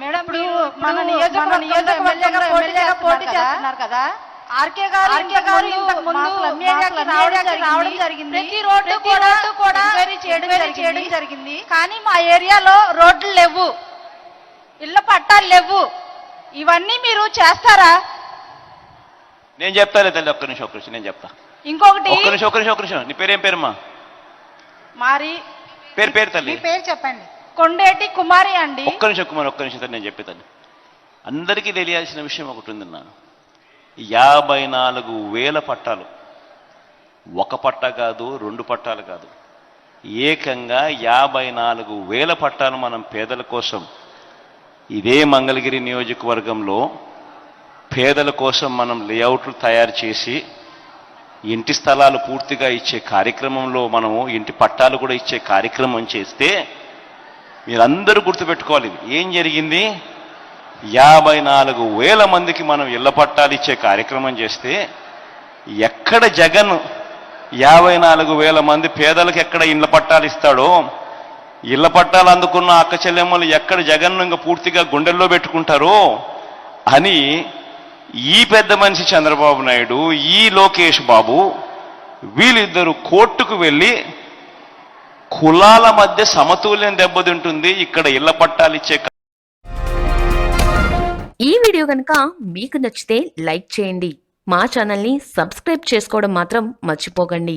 Madam ఇప్పుడు మన నియోజకవర్గ నియోజకవర్గంగా ఎమ్మెల్యేగా పోటీ చేస్తున్నారు కదా. ఆర్కే గారు ఆర్కే గారు ఇంతకు ముందు రావడం జరిగింది. ప్రతి రోడ్డు కూడా కూడా చేయడం చేయడం జరిగింది. కానీ మా ఏరియాలో రోడ్లు లేవు. ఇళ్ళ పట్టాలు లేవు. ఇవన్నీ మీరు చేస్తారా? నేను చెప్తాలే తల్లి ఒక్క నిమిషం ఒక్క నిమిషం నేను చెప్తా. ఇంకొకటి ఒక్క నిమిషం ఒక్క నిమిషం ఒక్క నిమిషం. నీ పేరేం పేరమ్మా? మరి పేరు పేరు తల్లి. పేరు చెప్పండి. కొండేటి కుమారి అండి. ఒక్క నిమిషం కుమారి ఒక్క నిమిషం తల్లి నేను చెప్పేతాను అందరికీ తెలియాల్సిన విషయం ఒకటి ఉంది ఉందన్నా యాభై నాలుగు వేల పట్టాలు. ఒక పట్ట కాదు రెండు పట్టాలు కాదు. ఏకంగా యాభై నాలుగు వేల పట్టాలు మనం పేదల కోసం ఇదే మంగళగిరి నియోజకవర్గంలో పేదల కోసం మనం లేఅవుట్లు తయారు చేసి ఇంటి స్థలాలు పూర్తిగా ఇచ్చే కార్యక్రమంలో మనము ఇంటి పట్టాలు కూడా ఇచ్చే కార్యక్రమం చేస్తే మీరందరూ గుర్తుపెట్టుకోవాలి ఏం జరిగింది? యాభై నాలుగు వేల మందికి మనం ఇళ్ళ పట్టాలు ఇచ్చే కార్యక్రమం చేస్తే ఎక్కడ జగన్ యాభై నాలుగు వేల మంది పేదలకు ఎక్కడ ఇళ్ళ పట్టాలు ఇస్తాడో ఇళ్ళ పట్టాలు అందుకున్న అక్క చెల్లెమ్మలు ఎక్కడ జగన్ ఇంకా పూర్తిగా గుండెల్లో పెట్టుకుంటారో అని ఈ పెద్ద మనిషి చంద్రబాబు నాయుడు ఈ లోకేష్ బాబు వీళ్ళిద్దరూ కోర్టుకు వెళ్ళి కులాల మధ్య సమతుల్యం దెబ్బతింటుంది. ఇక్కడ ఇళ్ళ పట్టాలు ఇచ్చే ఈ వీడియో కనుక మీకు నచ్చితే లైక్ చేయండి. మా ఛానల్ని సబ్స్క్రైబ్ చేసుకోవడం మాత్రం మర్చిపోకండి.